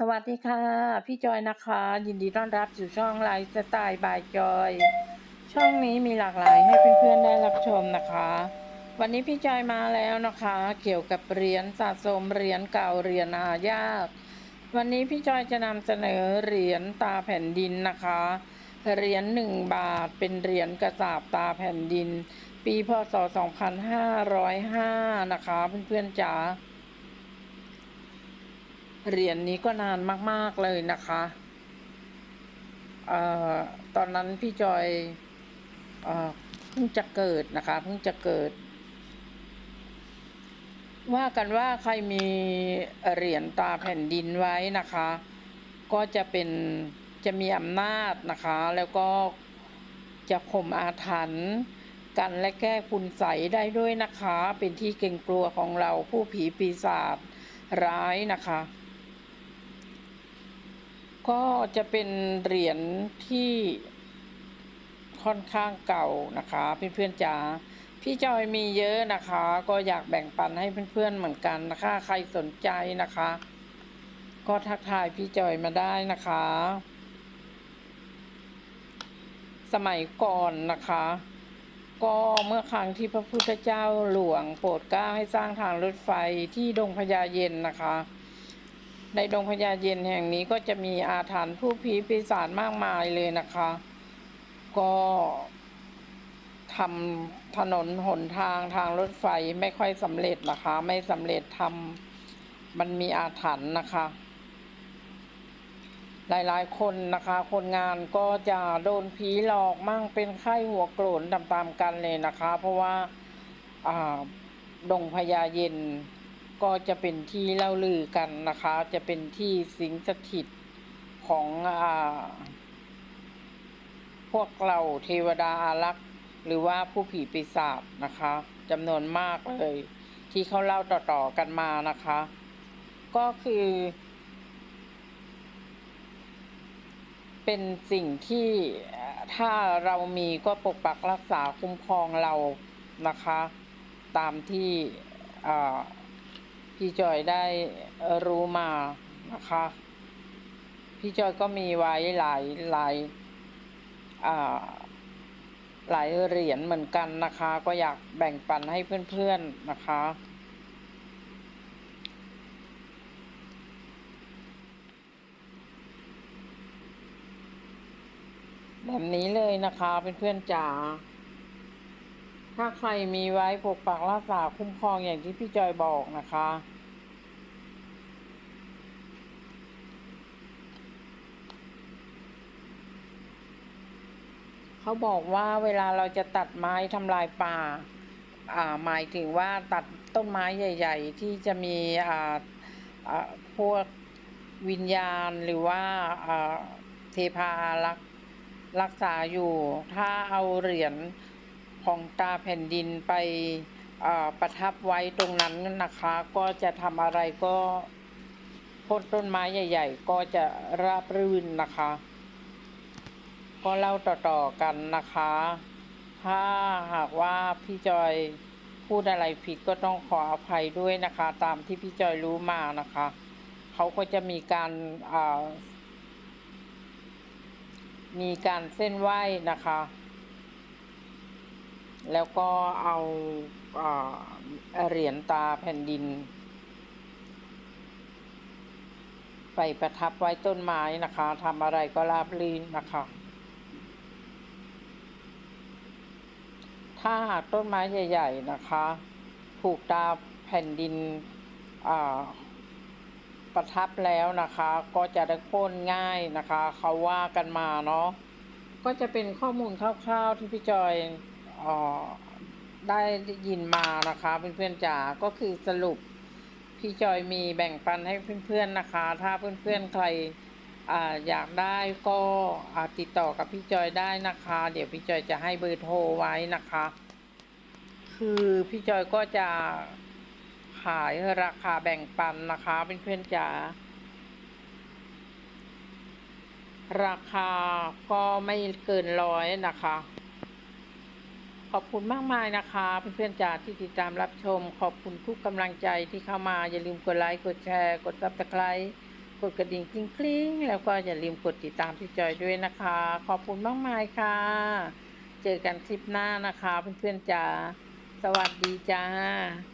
สวัสดีค่ะ พี่จอยนะคะ ยินดีต้อนรับสู่ช่องไลฟ์สไตล์บายจอย ช่องนี้มีหลากหลายให้เพื่อนๆได้รับชมนะคะ วันนี้พี่จอยมาแล้วนะคะ เกี่ยวกับเหรียญสะสมเหรียญเก่าเหรียญหายาก วันนี้พี่จอยจะนำเสนอเหรียญตาแผ่นดินนะคะเหรียญหนึ่งบาทเป็นเหรียญกระสาบตาแผ่นดิน ปีพศ 2505 นะคะ เพื่อนๆจ๋า เหรียญนี้ก็นานมาก ๆ เลยนะคะเอ่อตอนนั้นพี่จอยเอ่อเพิ่งจะเกิดนะคะเพิ่งจะเกิด ว่ากันว่าใครมีเหรียญตาแผ่นดินไว้นะคะ ก็จะเป็นจะมีอำนาจนะคะ แล้วก็จะข่มอาถรรพ์กันและแก้คุณใสยได้ด้วยนะคะ เป็นที่เกรงกลัวของเราผู้ผีปีศาจร้ายนะคะ ก็จะเป็นเหรียญที่ค่อนข้างเก่านะคะเพื่อนๆจ๋าพี่จอยมีเยอะนะคะ ก็อยากแบ่งปันให้เพื่อนๆเหมือนกันนะคะ ใครสนใจนะคะ ก็ทักทายพี่จอยมาได้นะคะ สมัยก่อนนะคะ ก็เมื่อครั้งที่พระพุทธเจ้าหลวงโปรดเกล้าให้สร้างทางรถไฟที่ดงพญาเย็นนะคะ ในดงพญาเย็นแห่งนี้ก็จะมีอาถรรพ์ผู้ผีปีศาจมากมายเลยนะคะ ก็ทำถนนหนทางทางรถไฟไม่ค่อยสำเร็จนะคะ ไม่สำเร็จทำมันมีอาถรรพ์นะคะ หลายๆ คนนะคะ คนงานก็จะโดนผีหลอกมั่งเป็นไข้หัวโกรนตามๆกันเลยนะคะ เพราะว่าอ่าดงพญาเย็น ก็จะเป็นที่เล่าลือกันนะคะ จะเป็นที่สิงสถิตของอ่าพวกเราเทวดาอารักษ์หรือว่าผู้ผีปีศาจนะคะจำนวนมากเลย ที่เขาเล่าต่อๆกันมานะคะ ก็คือ เป็นสิ่งที่ถ้าเรามีก็ปกปักรักษาคุ้มครองเรานะคะ ตามที่อ่า พี่จอยได้รู้มานะคะ พี่จอยก็มีไว้หลายหลายอ่าหลายเหรียญเหมือนกันนะคะ ก็อยากแบ่งปันให้เพื่อนๆนะคะ แบบนี้เลยนะคะเพื่อนๆจ๋า ถ้าใครมีไว้ปกปักรักษาคุ้มครองอย่างที่พี่จอยบอกนะคะ เขาบอกว่าเวลาเราจะตัดไม้ทำลายป่า อ่าหมายถึงว่าตัดต้นไม้ใหญ่ ๆ ที่จะมีอ่าอ่าพวกวิญญาณหรือว่าอ่าเทพารักรักษาอยู่ ถ้าเอาเหรียญ ของตาแผ่นดินไปประทับไว้ตรงนั้นนะคะ ก็จะทำอะไรก็โค่นต้นไม้ใหญ่ ๆ ก็จะราบรื่นนะคะ ก็เล่าต่อๆกันนะคะ ถ้าหากว่าพี่จอยพูดอะไรผิดก็ต้องขออภัยด้วยนะคะ ตามที่พี่จอยรู้มานะคะ เขาก็จะมีการมีการเส้นไหว้นะคะ แล้วก็เอาเหรียญตาแผ่นดิน ไปประทับไว้ต้นไม้นะคะทำอะไรก็ราบรื่นนะคะ ถ้าหากต้นไม้ใหญ่ ๆ นะคะถูกตาแผ่นดินประทับแล้วนะคะ ก็จะได้โค่นง่ายนะคะ เขาว่ากันมาเนาะก็จะเป็นข้อมูลคร่าวๆที่พี่จอย ได้ยินมานะคะเพื่อนๆจ๋าก็คือสรุปพี่จอยมีแบ่งปันให้เพื่อนๆนะคะ ถ้าเพื่อนๆใครออยากได้ก็ติดต่อกับพี่จอยได้นะคะ เดี๋ยวพี่จอยจะให้เบอร์โทรไว้นะคะ คือพี่จอยก็จะขายราคาแบ่งปันนะคะเพื่อนๆจ๋าราคาก็ไม่เกินร้อยนะคะ ขอบคุณมากมายนะคะ เพื่อนๆจ๋าที่ติดตามรับชม ขอบคุณทุกกำลังใจที่เข้ามาอย่าลืมกดไลค์กดแชร์ กดซับสไครต์กดกระดิ่งกริ๊งๆแล้วก็อย่าลืมกดติดตามพี่จอยด้วยนะคะ ขอบคุณมากมายค่ะ เจอกันคลิปหน้านะคะ เพื่อนๆจ๋าสวัสดีจ้า